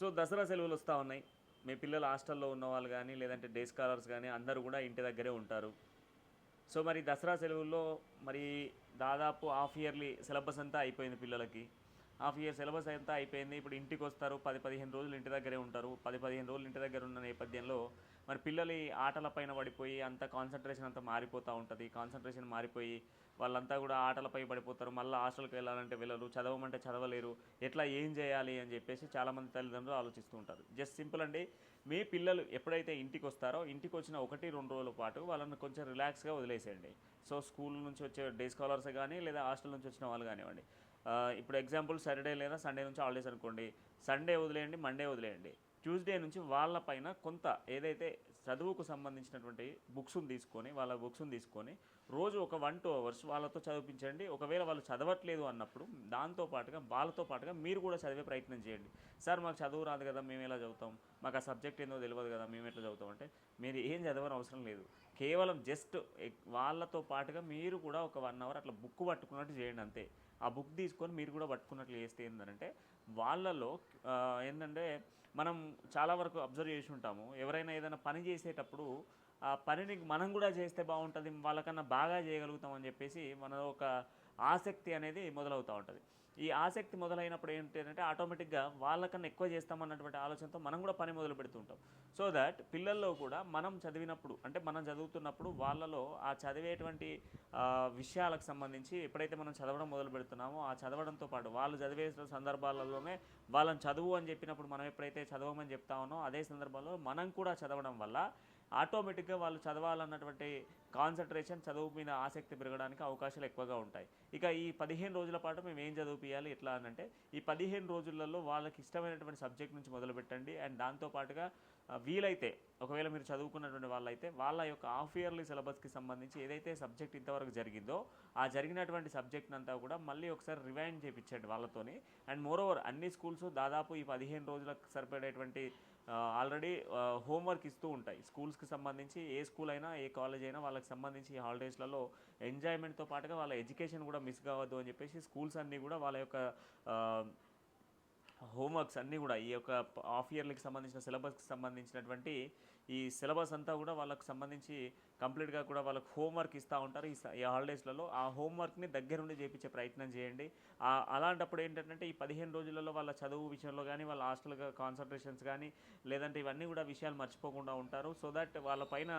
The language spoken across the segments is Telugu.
సో దసరా సెలవులు వస్తూ ఉన్నాయి. మీ పిల్లలు హాస్టల్లో ఉన్న వాళ్ళు కానీ లేదంటే డే స్కాలర్స్ కానీ అందరూ కూడా ఇంటి దగ్గరే ఉంటారు. సో మరి దసరా సెలవుల్లో మరి దాదాపు హాఫ్ ఇయర్లీ సిలబస్ అంతా అయిపోయింది పిల్లలకి. హాఫ్ ఇయర్ సిలబస్ అంతా అయిపోయింది. ఇప్పుడు ఇంటికి వస్తారు. పది పదిహేను రోజులు ఇంటి దగ్గరే ఉంటారు. పది పదిహేను రోజులు ఇంటి దగ్గర ఉన్న నేపథ్యంలో మరి పిల్లలు ఈ ఆటల పైన పడిపోయి అంత కాన్సన్ట్రేషన్ అంతా మారిపోతూ ఉంటుంది. కాన్సన్ట్రేషన్ మారిపోయి వాళ్ళంతా కూడా ఆటలపై పడిపోతారు. మళ్ళీ హాస్టల్కి వెళ్ళాలంటే వెళ్ళరు. చదవమంటే చదవలేరు. ఎట్లా ఏం చేయాలి అని చెప్పేసి చాలామంది తల్లిదండ్రులు ఆలోచిస్తూ ఉంటారు. జస్ట్ సింపుల్ అండి. మీ పిల్లలు ఎప్పుడైతే ఇంటికి వస్తారో ఇంటికి వచ్చిన ఒకటి రెండు రోజుల పాటు వాళ్ళని కొంచెం రిలాక్స్గా వదిలేసేయండి. సో స్కూల్ నుంచి వచ్చే డే స్కాలర్స్ కానీ లేదా హాస్టల్ నుంచి వచ్చిన వాళ్ళు కానివ్వండి. ఇప్పుడు ఎగ్జాంపుల్ సాటర్డే లేదా సండే నుంచి హాలిడేస్ అనుకోండి. సండే వదిలేయండి మండే వదిలేయండి. ట్యూస్డే నుంచి వాళ్ళపైన కొంత ఏదైతే చదువుకు సంబంధించినటువంటి బుక్స్ని తీసుకొని వాళ్ళ బుక్స్ని తీసుకొని రోజు ఒక వన్ టూ అవర్స్ వాళ్ళతో చదివించండి ఒకవేళ వాళ్ళు చదవట్లేదు అన్నప్పుడు దాంతో పాటుగా వాళ్ళతో పాటుగా మీరు కూడా చదివే ప్రయత్నం చేయండి. సార్ మాకు చదువు రాదు కదా మేము ఎలా చదువుతాం? మాకు ఆ సబ్జెక్ట్ ఏందో తెలియదు కదా మేము ఎట్లా చదువుతాం? అంటే మీరు ఏం చదవని అవసరం లేదు. కేవలం జస్ట్ వాళ్ళతో పాటుగా మీరు కూడా ఒక వన్ అవర్ అట్లా బుక్ పట్టుకున్నట్టు చేయండి అంతే. ఆ బుక్ తీసుకొని మీరు కూడా పట్టుకున్నట్లు చేస్తే ఏంటంటే వాళ్ళలో ఏంటంటే మనం చాలా వరకు అబ్జర్వ్ చేసి ఉంటాము. ఎవరైనా ఏదైనా పని చేసేటప్పుడు ఆ పనిని మనం కూడా చేస్తే బాగుంటుంది వాళ్ళకన్నా బాగా చేయగలుగుతాం అని చెప్పేసి మన ఒక ఆసక్తి అనేది మొదలవుతూ ఉంటుంది. ఈ ఆసక్తి మొదలైనప్పుడు ఏంటంటే ఆటోమేటిక్గా వాళ్ళకన్నా ఎక్కువ చేస్తామన్నటువంటి ఆలోచనతో మనం కూడా పని మొదలు పెడుతుంటాం సో దట్ పిల్లల్లో కూడా మనం చదివినప్పుడు అంటే మనం చదువుతున్నప్పుడు వాళ్ళలో ఆ చదివేటువంటి విషయాలకు సంబంధించి ఎప్పుడైతే మనం చదవడం మొదలు పెడుతున్నామో ఆ చదవడంతో పాటు వాళ్ళు చదివే సందర్భాలలోనే వాళ్ళని చదువు అని చెప్పినప్పుడు మనం ఎప్పుడైతే చదవమని చెప్తా ఉన్నామో అదే సందర్భంలో మనం కూడా చదవడం వల్ల ఆటోమేటిక్గా వాళ్ళు చదవాలన్నటువంటి కాన్సన్ట్రేషన్ చదువు మీద ఆసక్తి పెరగడానికి అవకాశాలు ఎక్కువగా ఉంటాయి. ఇక ఈ పదిహేను రోజుల పాటు మేము ఏం చదివిపియాలి ఎట్లా అని అంటే ఈ పదిహేను రోజులలో వాళ్ళకి ఇష్టమైనటువంటి సబ్జెక్ట్ నుంచి మొదలు పెట్టండి. అండ్ దాంతోపాటుగా వీలైతే ఒకవేళ మీరు చదువుకున్నటువంటి వాళ్ళైతే వాళ్ళ యొక్క హాఫ్ ఇయర్లీ సిలబస్కి సంబంధించి ఏదైతే సబ్జెక్ట్ ఇంతవరకు జరిగిందో ఆ జరిగినటువంటి సబ్జెక్ట్ అంతా కూడా మళ్ళీ ఒకసారి రివైండ్ చేయించండి వాళ్ళతోని. అండ్ మోర్ ఓవర్ అన్ని స్కూల్స్ దాదాపు ఈ పదిహేను రోజులకు సరిపడేటువంటి ఆల్రెడీ హోంవర్క్ ఇస్తూ ఉంటాయి. స్కూల్స్కి సంబంధించి ఏ స్కూల్ అయినా ఏ కాలేజ్ అయినా వాళ్ళకి సంబంధించి ఈ హాలిడేస్లలో ఎంజాయ్మెంట్తో పాటుగా వాళ్ళ ఎడ్యుకేషన్ కూడా మిస్ కావద్దు అని చెప్పేసి స్కూల్స్ అన్నీ కూడా వాళ్ళ యొక్క హోంవర్క్స్ అన్నీ కూడా ఈ యొక్క హాఫ్ ఇయర్లకి సంబంధించిన సిలబస్కి సంబంధించినటువంటి ఈ సిలబస్ అంతా కూడా వాళ్ళకి సంబంధించి కంప్లీట్గా కూడా వాళ్ళకి హోంవర్క్ ఇస్తూ ఉంటారు. ఈ హాలిడేస్లలో ఆ హోంవర్క్ని దగ్గరుండి చేయించే ప్రయత్నం చేయండి. అలాంటప్పుడు ఏంటంటే ఈ పదిహేను రోజులలో వాళ్ళ చదువు విషయంలో కానీ వాళ్ళ హాస్టల్ కాన్సన్ట్రేషన్స్ కానీ లేదంటే ఇవన్నీ కూడా విషయాలు మర్చిపోకుండా ఉంటారు. సో దట్ వాళ్ళ పైన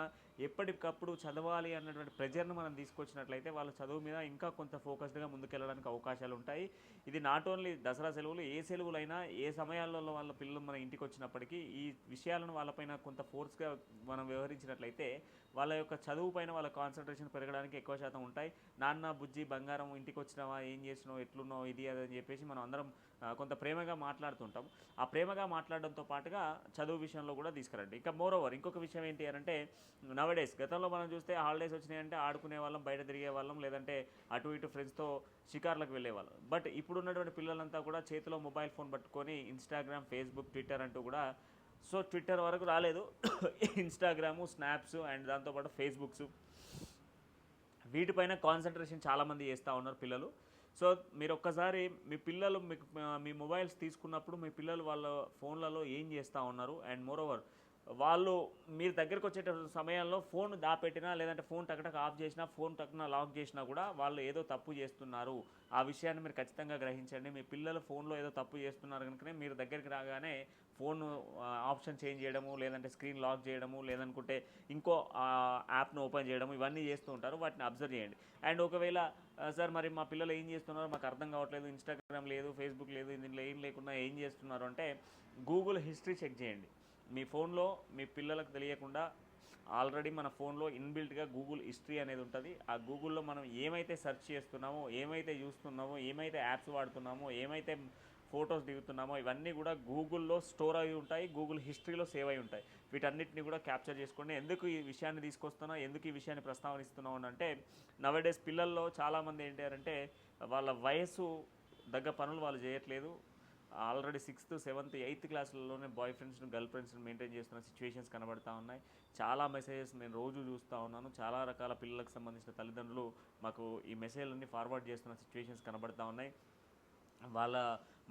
ఎప్పటికప్పుడు చదవాలి అన్నటువంటి ప్రెజర్ను మనం తీసుకొచ్చినట్లయితే వాళ్ళ చదువు మీద ఇంకా కొంత ఫోకస్డ్గా ముందుకెళ్ళడానికి అవకాశాలు ఉంటాయి. ఇది నాట్ ఓన్లీ దసరా సెలవులు ఏ సెలవులైనా ఏ సమయాలలో వాళ్ళ పిల్లలు మన ఇంటికి వచ్చినప్పటికీ ఈ విషయాలను వాళ్ళపైన కొంత ఫోర్స్ ఫోర్స్గా మనం వ్యవహరించినట్లయితే వాళ్ళ యొక్క చదువు పైన వాళ్ళ కాన్సన్ట్రేషన్ పెరగడానికి ఎక్కువ శాతం ఉంటాయి. నాన్న బుజ్జి బంగారం ఇంటికి వచ్చినావా ఏం చేసినావు ఎట్లున్నావు ఇది అది అని చెప్పేసి మనం అందరం కొంత ప్రేమగా మాట్లాడుతుంటాం. ఆ ప్రేమగా మాట్లాడడంతో పాటుగా చదువు విషయంలో కూడా తీసుకురండి. ఇంకా మోర్ ఓవర్ ఇంకొక విషయం ఏంటి అని అంటే నవడేస్ గతంలో మనం చూస్తే హాలిడేస్ వచ్చినాయంటే ఆడుకునే వాళ్ళం బయట తిరిగే వాళ్ళం లేదంటే అటు ఇటు ఫ్రెండ్స్తో షికార్లకు వెళ్ళేవాళ్ళం బట్ ఇప్పుడున్నటువంటి పిల్లలంతా కూడా చేతిలో మొబైల్ ఫోన్ పట్టుకొని ఇన్స్టాగ్రామ్ ఫేస్బుక్ ట్విట్టర్ అంటూ కూడా సో ట్విట్టర్ వరకు రాలేదు. ఇన్స్టాగ్రాము స్నాప్స్ అండ్ దాంతోపాటు ఫేస్బుక్స్ వీటిపైన కాన్సన్ట్రేషన్ చాలామంది చేస్తూ ఉన్నారు పిల్లలు. సో మీరు ఒక్కసారి మీ పిల్లలు మీకు మీ మొబైల్స్ తీసుకున్నప్పుడు మీ పిల్లలు వాళ్ళ ఫోన్లలో ఏం చేస్తూ ఉన్నారు? అండ్ మోర్ ఓవర్ వాళ్ళు మీరు దగ్గరకు వచ్చేట సమయంలో ఫోన్ దాపెట్టినా లేదంటే ఫోన్ టకటక ఆఫ్ చేసినా ఫోన్ టక్కున లాక్ చేసినా కూడా వాళ్ళు ఏదో తప్పు చేస్తున్నారు. ఆ విషయాన్ని మీరు ఖచ్చితంగా గ్రహించండి. మీ పిల్లలు ఫోన్లో ఏదో తప్పు చేస్తున్నారు కనుకనే మీరు దగ్గరికి రాగానే ఫోన్ ఆప్షన్ చేంజ్ చేయడము లేదంటే స్క్రీన్ లాక్ చేయడము లేదనుకుంటే ఇంకో యాప్ను ఓపెన్ చేయడము ఇవన్నీ చేస్తూ ఉంటారు. వాటిని అబ్జర్వ్ చేయండి. అండ్ ఒకవేళ సార్ మరి మా పిల్లలు ఏం చేస్తున్నారు మాకు అర్థం కావట్లేదు ఇన్స్టాగ్రామ్ లేదు ఫేస్బుక్ లేదు దీంట్లో ఏం లేకుండా ఏం చేస్తున్నారు అంటే గూగుల్ హిస్టరీ చెక్ చేయండి. మీ ఫోన్లో మీ పిల్లలకు తెలియకుండా ఆల్రెడీ మన ఫోన్లో ఇన్బిల్ట్గా గూగుల్ హిస్టరీ అనేది ఉంటుంది. ఆ గూగుల్లో మనం ఏమైతే సెర్చ్ చేస్తున్నామో ఏమైతే చూస్తున్నామో ఏమైతే యాప్స్ వాడుతున్నామో ఏమైతే ఫొటోస్ దిగుతున్నామో ఇవన్నీ కూడా గూగుల్లో స్టోర్ అయి ఉంటాయి గూగుల్ హిస్టరీలో సేవ్ అయి ఉంటాయి. వీటన్నిటిని కూడా క్యాప్చర్ చేసుకోండి. ఎందుకు ఈ విషయాన్ని తీసుకొస్తున్నా ఎందుకు ఈ విషయాన్ని ప్రస్తావనిస్తున్నాం అని అంటే నవడేస్ పిల్లల్లో చాలామంది ఏంటారంటే వాళ్ళ వయసు దగ్గ పనులు వాళ్ళు చేయట్లేదు. ఆల్రెడీ సిక్స్త్ సెవెంత్ ఎయిత్ క్లాసులలోనే బాయ్ ఫ్రెండ్స్ని గర్ల్ ఫ్రెండ్స్ని మెయింటైన్ చేస్తున్న సిచ్యువేషన్స్ కనబడతా ఉన్నాయి. చాలా మెసేజెస్ నేను రోజు చూస్తూ ఉన్నాను. చాలా రకాల పిల్లలకు సంబంధించిన తల్లిదండ్రులు మాకు ఈ మెసేజ్లన్నీ ఫార్వర్డ్ చేస్తున్న సిచ్యువేషన్స్ కనబడతా ఉన్నాయి. వాళ్ళ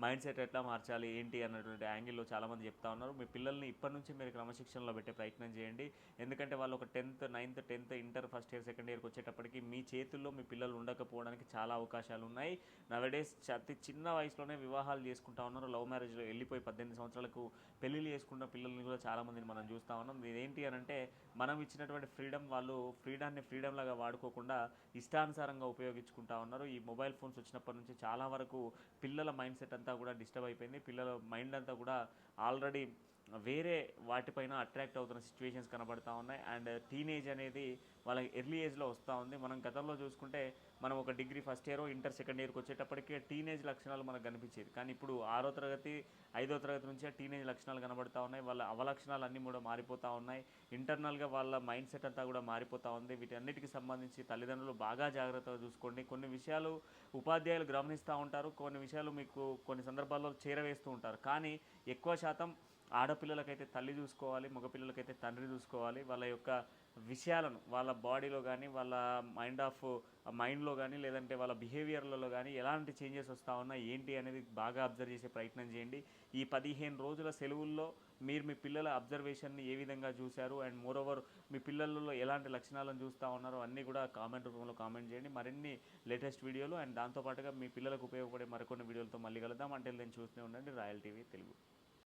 మైండ్ సెట్ ఎట్లా మార్చాలి ఏంటి అన్నటువంటి యాంగిల్లో చాలామంది చెప్తా ఉన్నారు. మీ పిల్లల్ని ఇప్పటి నుంచి మీరు క్రమశిక్షణలో పెట్టే ప్రయత్నం చేయండి. ఎందుకంటే వాళ్ళు ఒక tenth ninth tenth inter first year second ఇయర్కి వచ్చేటప్పటికి మీ చేతుల్లో మీ పిల్లలు ఉండకపోవడానికి చాలా అవకాశాలు ఉన్నాయి. నవడేస్ అతి చిన్న వయసులోనే వివాహాలు చేసుకుంటా ఉన్నారు. లవ్ మ్యారేజ్లో వెళ్ళిపోయి పద్దెనిమిది సంవత్సరాలకు పెళ్ళిళ్ళు చేసుకున్న పిల్లల్ని కూడా చాలామందిని మనం చూస్తూ ఉన్నాం. ఇదేంటి అని అంటే మనం ఇచ్చినటువంటి ఫ్రీడమ్ వాళ్ళు ఫ్రీడాన్ని ఫ్రీడమ్ లాగా వాడుకోకుండా ఇష్టానుసారంగా ఉపయోగించుకుంటా ఉన్నారు. ఈ మొబైల్ ఫోన్స్ వచ్చినప్పటి నుంచి చాలా వరకు పిల్లల మైండ్ సెట్ అంతా కూడా డిస్టర్బ్ అయిపోయింది. పిల్లల మైండ్ అంతా కూడా ఆల్రెడీ వేరే వాటిపైన అట్రాక్ట్ అవుతున్న సిచ్యువేషన్స్ కనబడతా ఉన్నాయి. అండ్ టీనేజ్ uh, అనేది వాళ్ళకి ఎర్లీ ఏజ్లో వస్తూ ఉంది. మనం గతంలో చూసుకుంటే మనం ఒక degree first year inter second ఇయర్కి వచ్చేటప్పటికే టీనేజ్ లక్షణాలు మనకు కనిపించేది. కానీ ఇప్పుడు ఆరో తరగతి ఐదో తరగతి నుంచే టీనేజ్ లక్షణాలు కనబడతా ఉన్నాయి. వాళ్ళ అవలక్షణాలు అన్నీ కూడా మారిపోతూ ఉన్నాయి. ఇంటర్నల్గా వాళ్ళ మైండ్ సెట్ అంతా కూడా మారిపోతూ ఉంది. వీటన్నిటికి సంబంధించి తల్లిదండ్రులు బాగా జాగ్రత్తగా చూసుకోండి. కొన్ని విషయాలు ఉపాధ్యాయులు గమనిస్తూ ఉంటారు. కొన్ని విషయాలు మీకు కొన్ని సందర్భాల్లో చేరవేస్తూ ఉంటారు. కానీ ఎక్కువ శాతం ఆడపిల్లలకైతే తల్లి చూసుకోవాలి మగపిల్లలకైతే తండ్రి చూసుకోవాలి వాళ్ళ యొక్క విషయాలను వాళ్ళ బాడీలో కానీ వాళ్ళ మైండ్ ఆఫ్ మైండ్లో కానీ లేదంటే వాళ్ళ బిహేవియర్లలో కానీ ఎలాంటి చేంజెస్ వస్తూ ఉన్నా ఏంటి అనేది బాగా అబ్జర్వ్ చేసే ప్రయత్నం చేయండి. ఈ పదిహేను రోజుల సెలవుల్లో మీరు మీ పిల్లల అబ్జర్వేషన్ని ఏ విధంగా చూశారు? అండ్ మోర్ ఓవర్ మీ పిల్లలలో ఎలాంటి లక్షణాలను చూస్తూ ఉన్నారో అన్నీ కూడా కామెంట్ రూపంలో కామెంట్ చేయండి. మరిన్ని లేటెస్ట్ వీడియోలు అండ్ దాంతోపాటుగా మీ పిల్లలకు ఉపయోగపడే మరికొన్ని వీడియోలతో మళ్ళీ కలుద్దాం. అంటే నేను చూస్తూనే ఉండండి. Royal TV Telugu.